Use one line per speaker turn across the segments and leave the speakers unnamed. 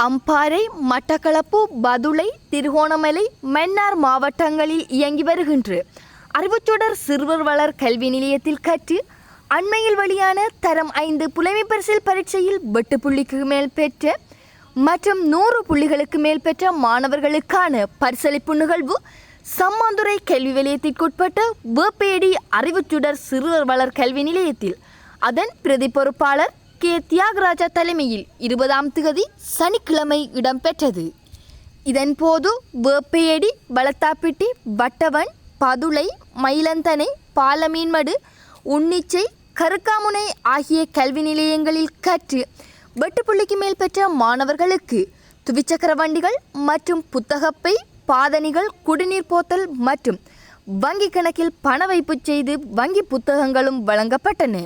அம்பாறை மட்டக்களப்பு பதுளை திருகோணமலை மன்னார் மாவட்டங்களில் இயங்கி வருகின்ற. அறிவுச்சுடர் சிறுவர் வளர் கல்வி நிலையத்தில் கற்று அண்மையில் வெளியான தரம் ஐந்து புலமை பரிசில் பரீட்சையில் வெட்டு புள்ளிக்கு மேல் பெற்ற மற்றும் நூறு புள்ளிகளுக்கு மேல் பெற்ற மாணவர்களுக்கான பரிசளிப்பு நிகழ்வு சம்மாந்துறை கல்வி நிலையத்திற்குட்பட்ட வேப்பேடி அறிவுச்சுடர் சிறுவர் வளர் கல்வி நிலையத்தில். அதன் பிரதி பொறுப்பாளர் கே தியாகராஜா தலைமையில் இருபதாம் திகதி சனிக்கிழமை இடம்பெற்றது. இதன்போது வேப்பையடி பலத்தாப்பிட்டி வட்டவன் பதுளை மயிலந்தனை பாலமீன்மடு உன்னிச்சை கருக்காமுனை ஆகிய கல்வி நிலையங்களில் கற்று வெட்டுப்புள்ளிக்கு மேல் பெற்ற மாணவர்களுக்கு துவிச்சக்கர வண்டிகள் மற்றும் புத்தகப்பை பாதணிகள் குடிநீர் போத்தல் மற்றும் வங்கி கணக்கில் பண வைப்பு செய்து வங்கி புத்தகங்களும் வழங்கப்பட்டன.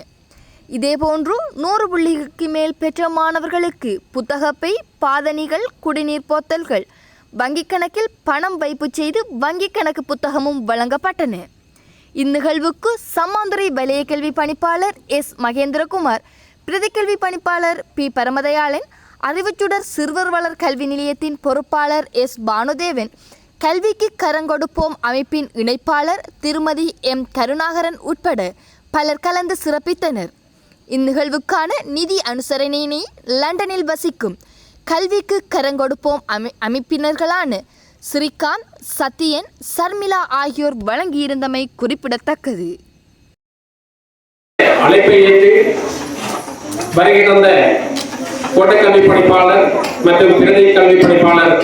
இதேபோன்று நூறு புள்ளிக்கு மேல் பெற்ற மாணவர்களுக்கு புத்தகப்பை பாதணிகள் குடிநீர் போத்தல்கள் வங்கிக் கணக்கில் பணம் வைப்பு செய்து வங்கிக் கணக்கு புத்தகமும் வழங்கப்பட்டன. இந்நிகழ்வுக்கு சம்மாந்துறை வலய கல்வி பணிப்பாளர் எஸ். மகேந்திரகுமார் பிரதிக்கல்வி பணிப்பாளர் பி. பரமதயாளன் அறிவுச்சுடர் சிறுவர் வளர் கல்வி நிலையத்தின் பொறுப்பாளர் எஸ். பானுதேவன் கல்விக்கு கரங்கொடுப்போம் அமைப்பின் இணைப்பாளர் திருமதி எம். கருணாகரன் உட்பட பலர் கலந்து சிறப்பித்தனர். இந்நிகழ்வுக்கான நிதி அனுசரணையினை லண்டனில் வசிக்கும் கல்விக்கு கரங்கொடுப்போம் அமை அமைப்பினர்களான ஸ்ரீகாந்த் சத்யன் சர்மிளா ஆகியோர் வழங்கியிருந்தமை குறிப்பிடத்தக்கது.
அழைப்பை ஏற்று வருகை தந்த கோட்டை கல்வி பணிப்பாளர் மற்றும் பிரதி கல்வி பணிப்பாளர்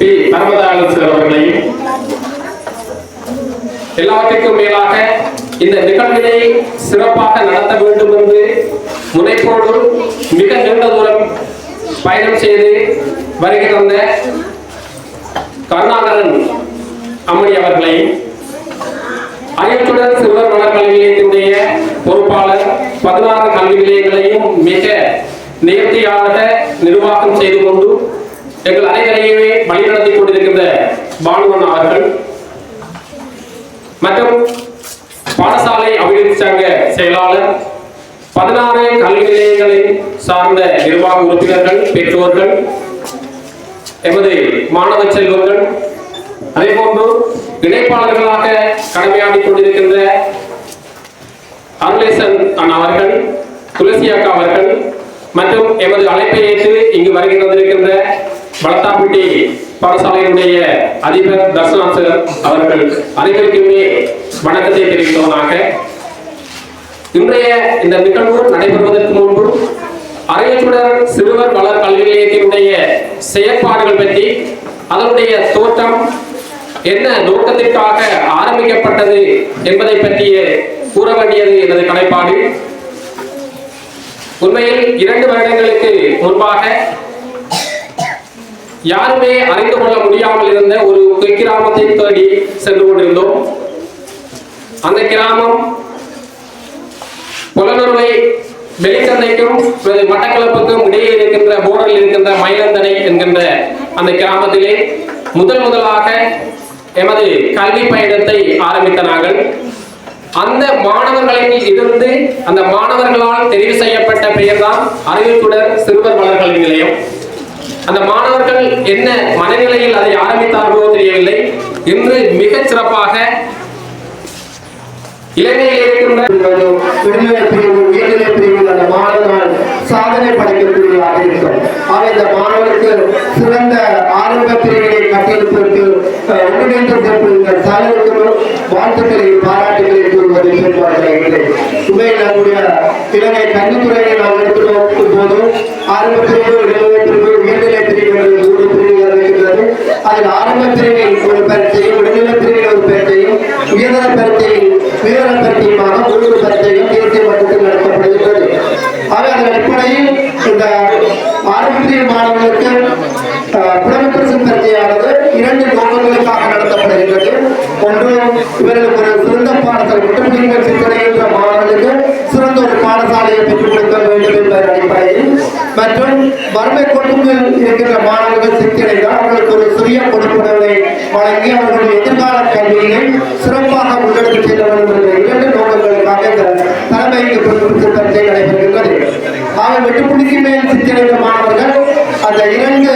பி. பரமதாளன் அவர்களையும் எல்லாவற்றுக்கும் மேலாக இந்த நிகழ்வினை சிறப்பாக நடத்த வேண்டும் என்று முனைப்போடு மிக நீண்ட தூரம் பயணம் செய்து வருகை தந்த கருணாகரன் அம்மணி அவர்களையும் அயற்றுடன் சிறுவர் வளர் கல்வி நிலையத்தினுடைய பொறுப்பாளர் பதினாறு கல்வி நிலையங்களையும் மிக நேர்த்தியாக நிர்வாகம் செய்து கொண்டு எங்கள் அனைவரையுமே வழிநடத்தி கொண்டிருக்கின்ற பாலுவன் அவர்கள் மற்றும் பாடசாலை அபிவிருத்தி சங்க செயலாளர் பதினாறு கல்வி நிலையங்களை சார்ந்த நிர்வாக உறுப்பினர்கள் பெற்றோர்கள் எமது மாணவ செல்வங்கள் அதே போன்று இணைப்பாளர்களாக கடமையாடி கொண்டிருக்கின்ற அருளேசன் அண்ணா அவர்கள் துளசி அக்கா அவர்கள் மற்றும் எமது அழைப்பை ஏற்று இங்கு வருகின்றது. தந்திருக்கின்ற பாடசாலையினுடைய அதிபர் தர்சனா சார் அவர்கள் அனைவருக்குமே வணக்கத்தை தெரிவித்தவனாக இன்றைய இந்த நிகழ்வு நடைபெறுவதற்கு முன்பு அரையச்சுடர் சிறுவர் வளர் கல்வி நிலையத்தினுடைய செயற்பாடுகள் பற்றி அதனுடைய தோற்றம் என்ன நோக்கத்திற்காக ஆரம்பிக்கப்பட்டது என்பதை பற்றிய கூற வேண்டியது எனது கலைப்பாடு. உண்மையில் இரண்டு வருடங்களுக்கு முன்பாக யாருமே அறிந்து கொள்ள முடியாமல் இருந்த ஒரு கிராமத்தை தேடி சென்று கொண்டிருந்தோம். அந்த கிராமம் புலனறுவை வெளிச்சந்தைக்கும் மட்டக்களப்புக்கும் இடையே இருக்கின்ற போர்டில் இருக்கின்ற மயிலந்தனை என்கின்ற அந்த கிராமத்திலே முதல் முதலாக எமது கல்வி பயணத்தை ஆரம்பித்த நாங்கள். அந்த மாணவர்களில் இருந்து அந்த மாணவர்களால் தெரிவு செய்யப்பட்ட பெயர்தான் அறிவிப்புடர் சிறுவர் வளர் கல்வி நிலையம். அந்த மாணவர்கள் என்ன மனநிலையில் அதை ஆரம்பித்தார்களோ தெரியவில்லை. இன்று மிக சிறப்பாக இலங்கையில் இருக்கின்ற
விடுதலை பிரிவு உயர்நிலை பிரிவில் அந்த மாணவர்கள் சாதனை படைக்கக்கூடியதாக இருக்கும் இந்த மாணவருக்கு சிறந்த ஆரம்ப பிரிவினை கட்டியெழுப்பிற்கு அஹ், ஒருங்கிணைந்த தலைவருக்கு வாழ்த்துக்களை பாராட்டுகளை கூறுவதை பெரும்பாடுகிறேன் உண்மையில் நம்முடைய இலங்கை கல்வித்துறையை நாம் எடுத்து போதும் ஆரம்ப பிரிவு இடைநிலை பிரிவு உயர்நிலை பிரிவு என்று மூன்று பிரிவுகள் இருக்கிறது அதில் ஆரம்ப பிரிவில் ஒரு பரீட்சையும் இடைநிலை பிரிவில் ஒரு பரீட்சையும் உயர்தர பரீட்சையில் உயர்தர பரீட்சையுமாக மூன்று பரீட்சையும் தேசிய மட்டத்தில் நடத்தப்படுகின்றது. ஆக அதன் அடிப்படையில் இந்த ஆரம்பிய மாணவர்களுக்கு புலமைப்பரிசு பரீட்சையானது இரண்டு நோக்கங்களுக்காக நடத்தப்படுகின்றது. ஒன்று இவர்களுக்கு ஒரு சிறந்த பாடசாலை குற்றப்பிரிவுகள் சிந்தனைகின்ற மாணவர்களுக்கு சிறந்த ஒரு பாடசாலையை பெற்றுக் கொடுக்க வேண்டும் என்பதன் அடிப்படையில். மற்றும் வறுமை கொண்டு இருக்கின்ற மாணவர்கள் சித்திரைகள் இருபத்தி மாணவர்கள் அந்த இரண்டு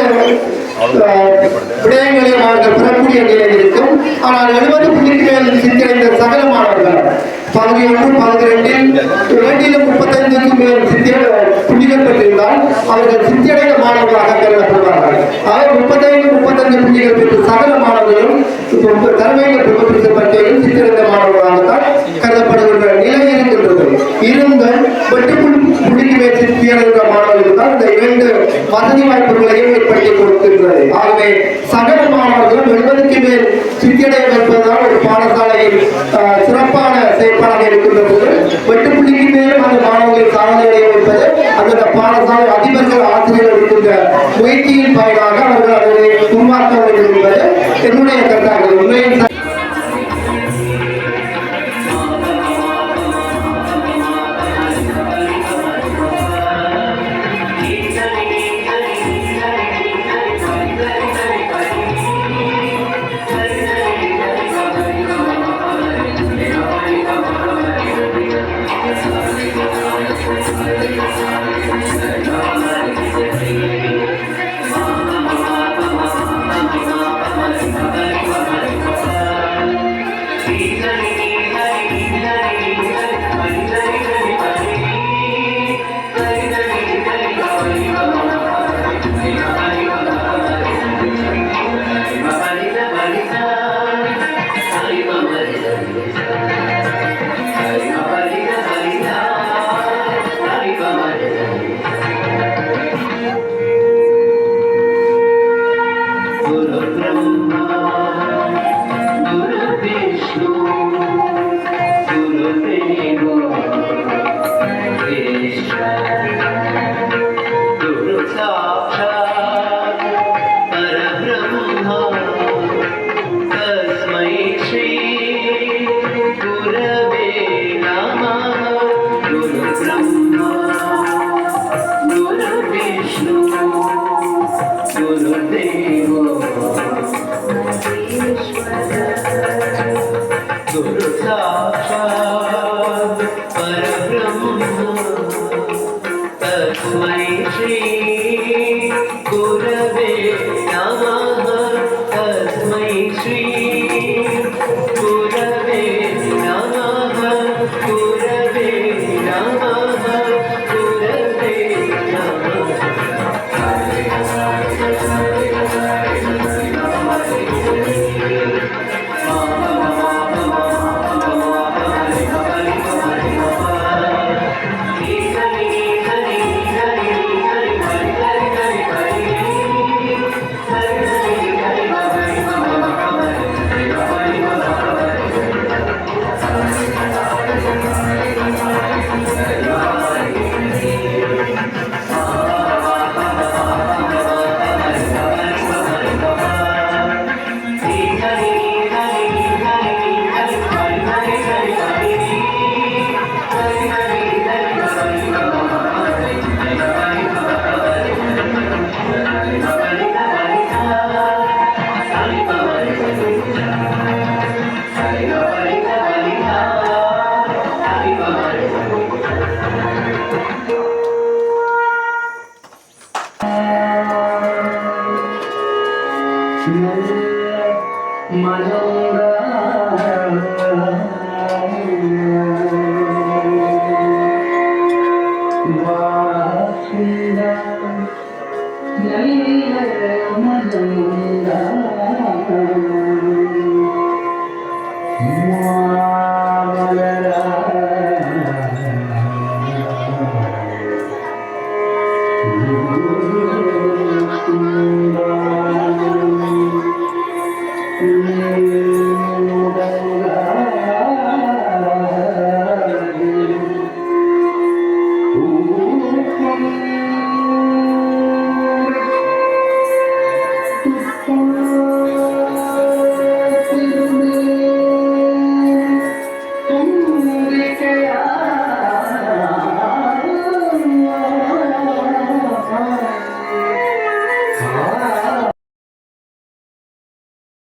விடயங்களையும் அவர்கள் பெறக்கூடிய நிலை இருக்கும். ஆனால் எழுபது புள்ளிகள் சித்திரைந்த சகல மாணவர்கள் பகுதி பதினெட்டில் பகுதி ரெண்டில் இரண்டிலும் முப்பத்தைந்துக்கும் மேல் சித்திரை இருக்கிறது சகல
有没有
下